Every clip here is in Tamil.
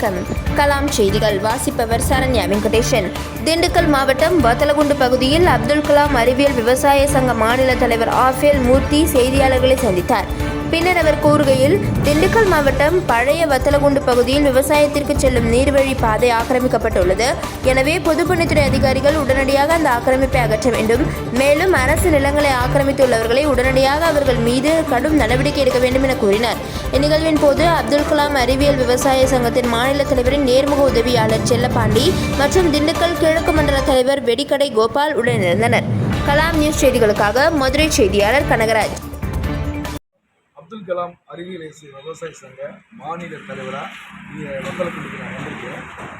வணக்கம். கலாம் செய்திகள் வாசிப்பவர் சரண்யா வெங்கடேசன். திண்டுக்கல் மாவட்டம் வத்தலகுண்டு பகுதியில் அப்துல் கலாம் அறிவியல் விவசாய சங்க மாநில தலைவர் ஆஃபேல் மூர்த்தி செய்தியாளர்களை சந்தித்தார். பின்னர் அவர் கூறுகையில் திண்டுக்கல் மாவட்டம் பழைய வத்தலகுண்டு பகுதியில் விவசாயத்திற்கு செல்லும் நீர்வழி பாதை ஆக்கிரமிக்கப்பட்டுள்ளது. எனவே பொதுப்பணித்துறை அதிகாரிகள் உடனடியாக அந்த ஆக்கிரமிப்பை அகற்ற வேண்டும். மேலும் அரசு நிலங்களை ஆக்கிரமித்துள்ளவர்களை உடனடியாக அவர்கள் மீது கடும் நடவடிக்கை எடுக்க வேண்டும் என கூறினார். இந்நிகழ்வின் போது அப்துல் கலாம் அறிவியல் விவசாய சங்கத்தின் மாநில தலைவரின் நேர்முக உதவியாளர் செல்லப்பாண்டி மற்றும் திண்டுக்கல் கிழக்கு மண்டல தலைவர் வெடிக்கடை கோபால் உடனிருந்தனர். கலாம் நியூஸ் செய்திகளுக்காக மதுரை செய்தியாளர் கனகராஜ். அப்துல் கலாம் அறிவியல் இசை விவசாய சங்க மாநில தலைவராக இங்கே வத்தலக்குண்டுக்கு நான் வந்திருக்கேன்.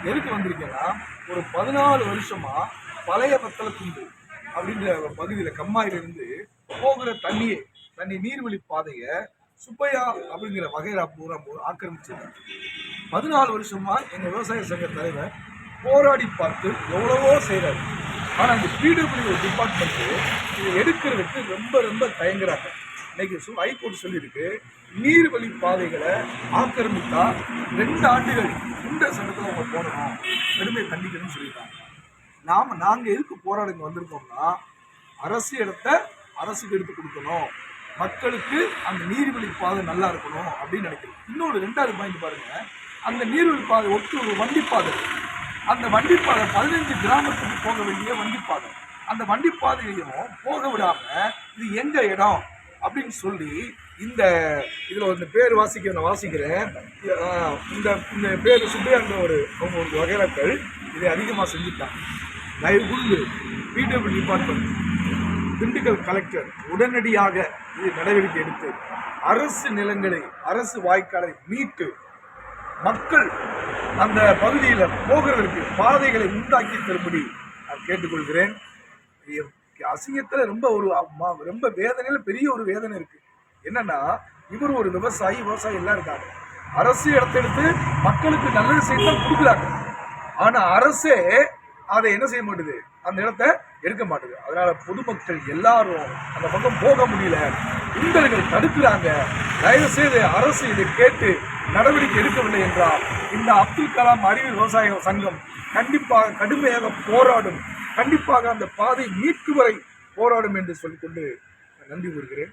எதுக்கு வந்திருக்கேன்னா ஒரு பதினாலு வருஷமாக பழைய வத்தலக்குண்டு அப்படின்ற ஒரு பகுதியில் கம்மாயிலிருந்து போகிற தண்ணியை தண்ணி நீர்வழி பாதையை சுப்பையா அப்படிங்கிற வகைரா பூரா பூரா பதினாலு வருஷமா எங்கள் விவசாய சங்க தலைவர் போராடி பார்த்து எவ்வளவோ செய்கிறாரு ஆனால் இந்த பிடபிள்யூ டிபார்ட்மெண்ட்டு இதை எடுக்கிறதுக்கு ரொம்ப ரொம்ப தயங்குறாங்க. இன்னைக்கு ஹைகோர்ட் சொல்லியிருக்கு நீர்வழி பாதைகளை ஆக்கிரமித்தா ரெண்டு ஆண்டுகள் இந்த சட்டத்தில் அவங்க போடணும் கடுமையை தண்டிக்கணும்னு சொல்லியிருக்காங்க. நாம் நாங்கள் எதுக்கு போராடுங்க வந்திருக்கோம்னா அரசு இடத்த அரசுக்கு எடுத்து கொடுக்கணும். மக்களுக்கு அந்த நீர்வழி பாதை நல்லா இருக்கணும் அப்படின்னு நினைக்கிறோம். இன்னொரு ரெண்டாவது பாயிண்ட் பாருங்க. அந்த நீர்வழி பாதை ஒட்டு ஒரு வண்டிப்பாதை அந்த வண்டிப்பாதை பதினஞ்சு கிராமத்துக்கு போக வேண்டிய வண்டிப்பாதை அந்த வண்டிப்பாதையையும் போக விடாம இது எங்க இடம்? அப்படின்னு சொல்லி இந்த இதில் இந்த பேர் வாசிக்க நான் வாசிக்கிறேன். இந்த இந்த பேர் சுப்பையாங்க ஒரு அவங்க ஒரு வகைராக்கள் இதை அதிகமாக செஞ்சுட்டாங்க. தயவு கூர்ந்து பிடபிள்யூ டிபார்ட்மெண்ட் திண்டுக்கல் கலெக்டர் உடனடியாக இது நடவடிக்கை எடுத்து அரசு நிலங்களை அரசு வாய்க்காலை மீட்டு மக்கள் அந்த பகுதியில் போகிறதற்கு பாதைகளை உண்டாக்கி தரும்படி நான் கேட்டுக்கொள்கிறேன். அசிங்கத்தில் ரொம்ப ஒரு ரொம்ப வேதனையில் பெரிய ஒரு வேதனை இருக்கு. என்னன்னா இவர் ஒரு விவசாயி விவசாயி எல்லாம் இருக்காங்க. அரசு இடத்தெடுத்து மக்களுக்கு நல்லது செய்து தான் கொடுக்குறாங்க. ஆனா அரசே அதை என்ன செய்ய மாட்டுது? அந்த இடத்த எடுக்க மாட்டுது. அதனால பொதுமக்கள் எல்லாரும் அந்த பக்கம் போக முடியல. குண்டர்கள் தடுக்கிறாங்க. தயவு செய்து அரசு இதை கேட்டு நடவடிக்கை எடுக்கவில்லை என்றால் இந்த அப்துல் கலாம் அறிவியல் விவசாய சங்கம் கண்டிப்பாக கடுமையாக போராடும். கண்டிப்பாக அந்த பாதை மீட்கு வரை போராடும் என்று சொல்லிக்கொண்டு நன்றி கூறுகிறேன்.